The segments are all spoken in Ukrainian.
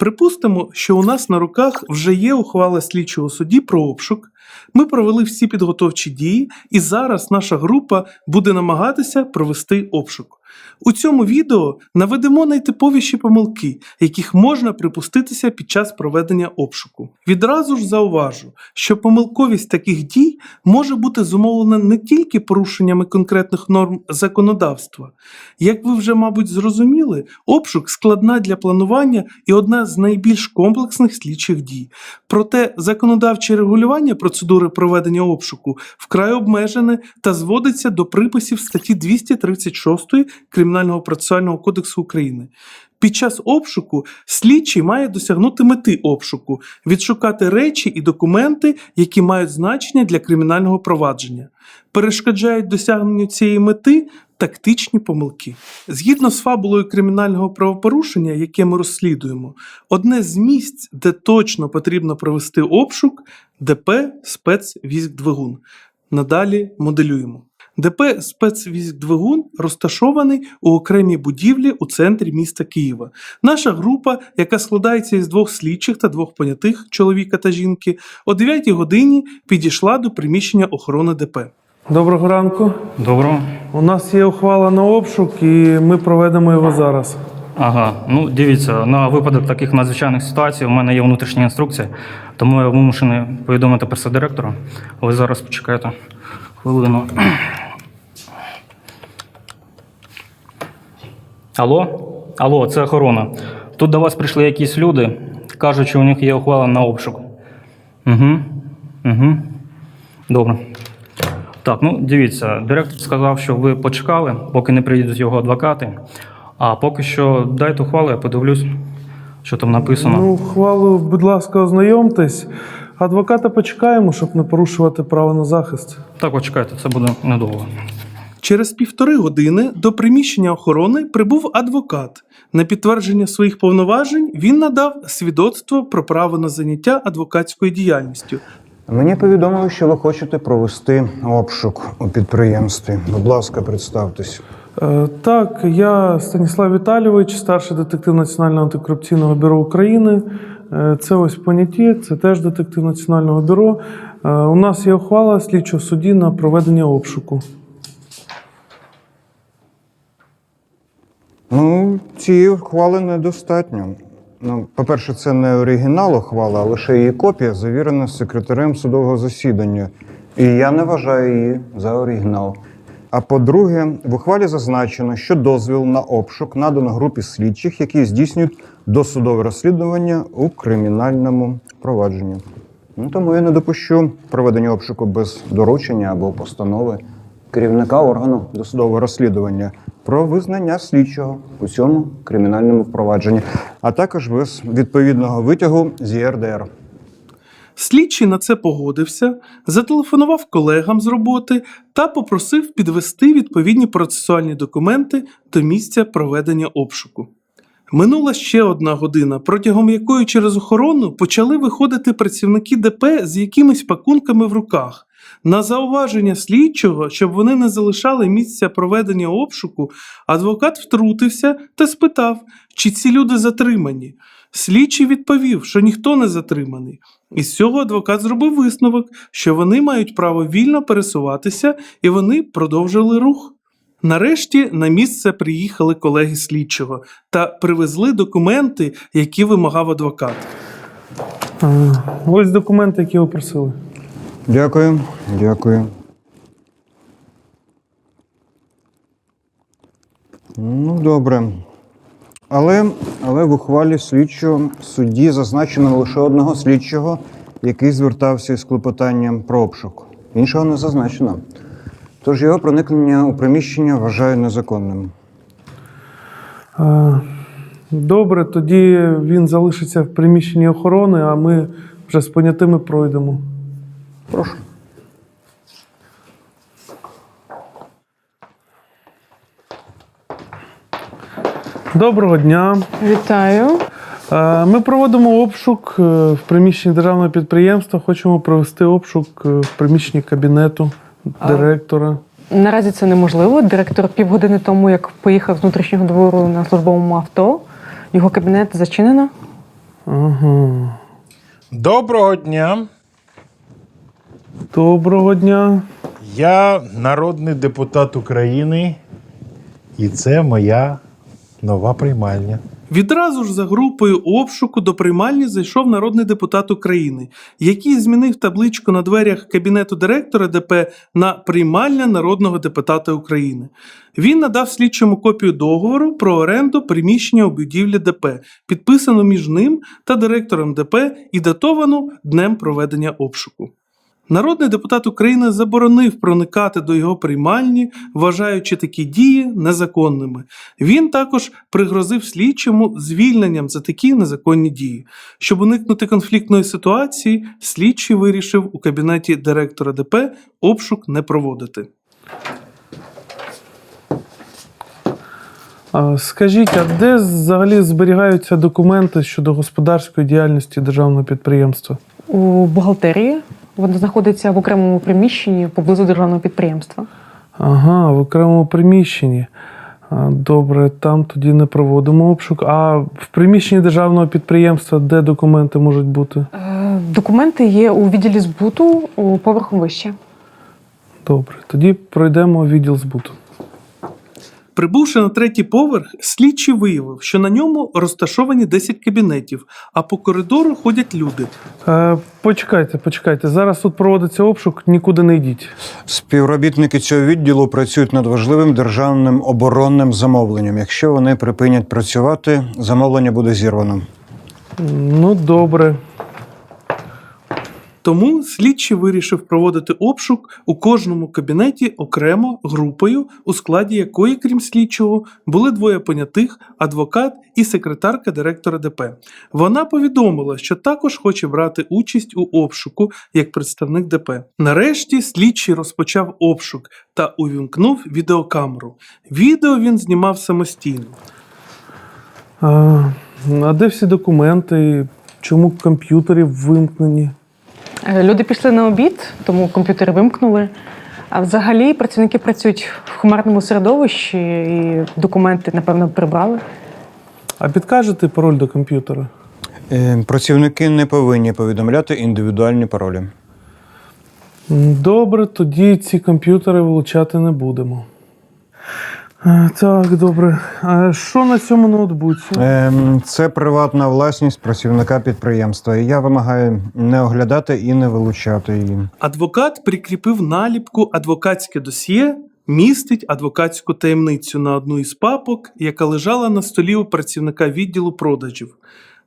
Припустимо, що у нас на руках вже є ухвала слідчого судді про обшук. Ми провели всі підготовчі дії, і зараз наша група буде намагатися провести обшук. У цьому відео наведемо найтиповіші помилки, яких можна припуститися під час проведення обшуку. Відразу ж зауважу, що помилковість таких дій може бути зумовлена не тільки порушеннями конкретних норм законодавства. Як ви вже, мабуть, зрозуміли, обшук складна для планування і одна з найбільш комплексних слідчих дій. Проте законодавче регулювання процедури проведення обшуку вкрай обмежене та зводиться до приписів статті 236 Кримінального процесуального кодексу України. Під час обшуку слідчий має досягнути мети обшуку, відшукати речі і документи, які мають значення для кримінального провадження. Перешкоджають досягненню цієї мети тактичні помилки. Згідно з фабулою кримінального правопорушення, яке ми розслідуємо, одне з місць, де точно потрібно провести обшук, ДП спецвійськ-двигун. Надалі моделюємо. ДП спецвійськ-двигун розташований у окремій будівлі у центрі міста Києва. Наша група, яка складається із двох слідчих та двох понятих чоловіка та жінки, о 9 годині підійшла до приміщення охорони ДП. Доброго ранку. Доброго. У нас є ухвала на обшук, і ми проведемо його зараз. Ага, ну дивіться, на випадок таких надзвичайних ситуацій у мене є внутрішня інструкція, тому я вимушений повідомити прес-директору. Ви зараз почекайте хвилину. Алло? Алло, це охорона. Тут до вас прийшли якісь люди, кажуть, що у них є ухвала на обшук. Угу. Угу. Добре. Так, ну дивіться, директор сказав, що ви почекали, поки не приїдуть його адвокати. А поки що дайте ухвалу, я подивлюсь, що там написано. Ну, ухвалу, будь ласка, ознайомтесь. Адвоката почекаємо, щоб не порушувати право на захист. Так, от чекайте, це буде недовго. Через півтори години до приміщення охорони прибув адвокат. На підтвердження своїх повноважень він надав свідоцтво про право на заняття адвокатською діяльністю. Мені повідомили, що ви хочете провести обшук у підприємстві. Будь ласка, представтесь. Е, Так, я Станіслав Віталійович, старший детектив Національного антикорупційного бюро України. Е, Це ось поняті, це теж детектив Національного бюро. Е, У нас є ухвала слідчого судді на проведення обшуку. Ну, цієї ухвали недостатньо. Ну, по-перше, це не оригінал ухвали, а лише її копія, завірена секретарем судового засідання. І я не вважаю її за оригінал. А по-друге, в ухвалі зазначено, що дозвіл на обшук надано групі слідчих, які здійснюють досудове розслідування у кримінальному провадженні. Ну, тому я не допущу проведення обшуку без доручення або постанови керівника органу досудового розслідування про визнання слідчого у цьому кримінальному провадженні, а також без відповідного витягу з ЄРДР. Слідчий на це погодився, зателефонував колегам з роботи та попросив підвести відповідні процесуальні документи до місця проведення обшуку. Минула ще одна година, протягом якої через охорону почали виходити працівники ДП з якимись пакунками в руках. На зауваження слідчого, щоб вони не залишали місця проведення обшуку, адвокат втрутився та спитав, чи ці люди затримані. Слідчий відповів, що ніхто не затриманий. Із цього адвокат зробив висновок, що вони мають право вільно пересуватися, і вони продовжили рух. Нарешті на місце приїхали колеги слідчого та привезли документи, які вимагав адвокат. Ось документи, які ви просили. Дякую, дякую. Ну, добре. Але, але в ухвалі слідчого судді зазначено лише одного слідчого, який звертався із клопотанням про обшук. Іншого не зазначено. Тож його проникнення у приміщення вважаю незаконним. Е, Добре, тоді він залишиться в приміщенні охорони, а ми вже з понятими пройдемо. Прошу. Доброго дня. Вітаю. Е, Ми проводимо обшук е, в приміщенні державного підприємства. Хочемо провести обшук е, в приміщенні кабінету директора. Наразі це неможливо. Директор півгодини тому, як поїхав з внутрішнього двору на службовому авто, його кабінет зачинено. Ага. Доброго дня. Доброго дня. Я народний депутат України, і це моя нова приймальня. Відразу ж за групою обшуку до приймальні зайшов народний депутат України, який змінив табличку на дверях кабінету директора ДП на приймальня народного депутата України. Він надав слідчому копію договору про оренду приміщення у будівлі ДП, підписану між ним та директором ДП і датовану днем проведення обшуку. Народний депутат України заборонив проникати до його приймальні, вважаючи такі дії незаконними. Він також пригрозив слідчому звільненням за такі незаконні дії. Щоб уникнути конфліктної ситуації, слідчий вирішив у кабінеті директора ДП обшук не проводити. Скажіть, а де взагалі зберігаються документи щодо господарської діяльності державного підприємства? У бухгалтерії вона знаходиться в окремому приміщенні поблизу державного підприємства. Ага, в окремому приміщенні. Добре, там тоді не проводимо обшук. А в приміщенні державного підприємства де документи можуть бути? Е, Документи є у відділі збуту у поверху вище. Добре, тоді пройдемо відділ збуту. Прибувши на третій поверх, слідчий виявив, що на ньому розташовані 10 кабінетів, а по коридору ходять люди. Е, почекайте, почекайте. Зараз тут проводиться обшук, нікуди не йдіть. Співробітники цього відділу працюють над важливим державним оборонним замовленням. Якщо вони припинять працювати, замовлення буде зірвано. Ну, добре. Тому слідчий вирішив проводити обшук у кожному кабінеті окремо групою, у складі якої, крім слідчого, були двоє понятих, адвокат і секретарка директора ДП. Вона повідомила, що також хоче брати участь у обшуку як представник ДП. Нарешті слідчий розпочав обшук та увімкнув відеокамеру. Відео він знімав самостійно. А, а де всі документи? Чому комп'ютери вимкнені? Е, Люди пішли на обід, тому комп'ютери вимкнули. А взагалі працівники працюють в хмарному середовищі і документи, напевно, прибрали. А підкажете пароль до комп'ютера? Е, Працівники не повинні повідомляти індивідуальні паролі. Добре, тоді ці комп'ютери вилучати не будемо. Е, Так, добре. А що на цьому ноутбуці? Ем, Це приватна власність працівника підприємства. І я вимагаю не оглядати і не вилучати її. Адвокат прикріпив наліпку адвокатське досьє. Містить адвокатську таємницю на одну із папок, яка лежала на столі у працівника відділу продажів.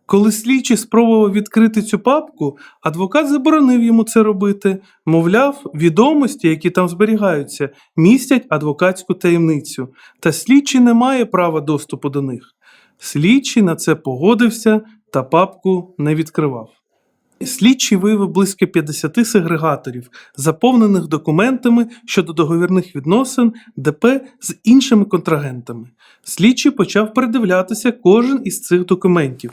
Коли слідчий спробував відкрити цю папку, адвокат заборонив йому це робити. Мовляв, відомості, які там зберігаються, містять адвокатську таємницю, та слідчий не має права доступу до них. Слідчий на це погодився та папку не відкривав. Слідчий виявив близько 50 сегрегаторів, заповнених документами щодо договірних відносин ДП з іншими контрагентами. Слідчий почав передивлятися кожен із цих документів.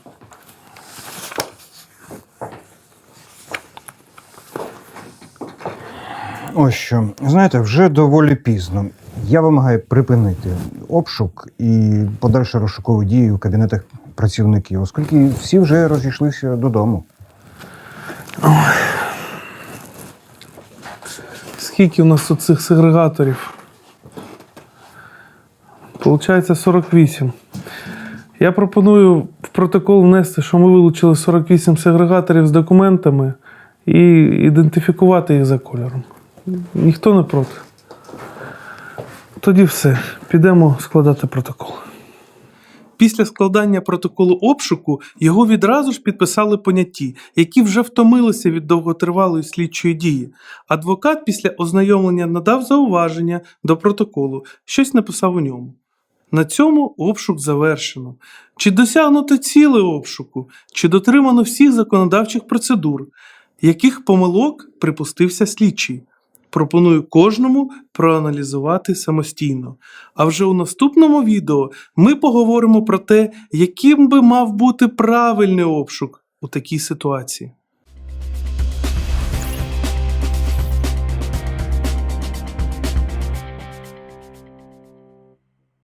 Ось що, знаєте, вже доволі пізно. Я вимагаю припинити обшук і подальше розшукові дії у кабінетах працівників, оскільки всі вже розійшлися додому. Скільки у нас тут цих сегрегаторів? Получається 48. Я пропоную в протокол внести, що ми вилучили 48 сегрегаторів з документами і ідентифікувати їх за кольором. Ніхто не проти. Тоді все. Підемо складати протокол. Після складання протоколу обшуку його відразу ж підписали понятті, які вже втомилися від довготривалої слідчої дії. Адвокат після ознайомлення надав зауваження до протоколу, щось написав у ньому. На цьому обшук завершено. Чи досягнуто ціле обшуку, чи дотримано всіх законодавчих процедур, яких помилок припустився слідчий? Пропоную кожному проаналізувати самостійно. А вже у наступному відео ми поговоримо про те, яким би мав бути правильний обшук у такій ситуації.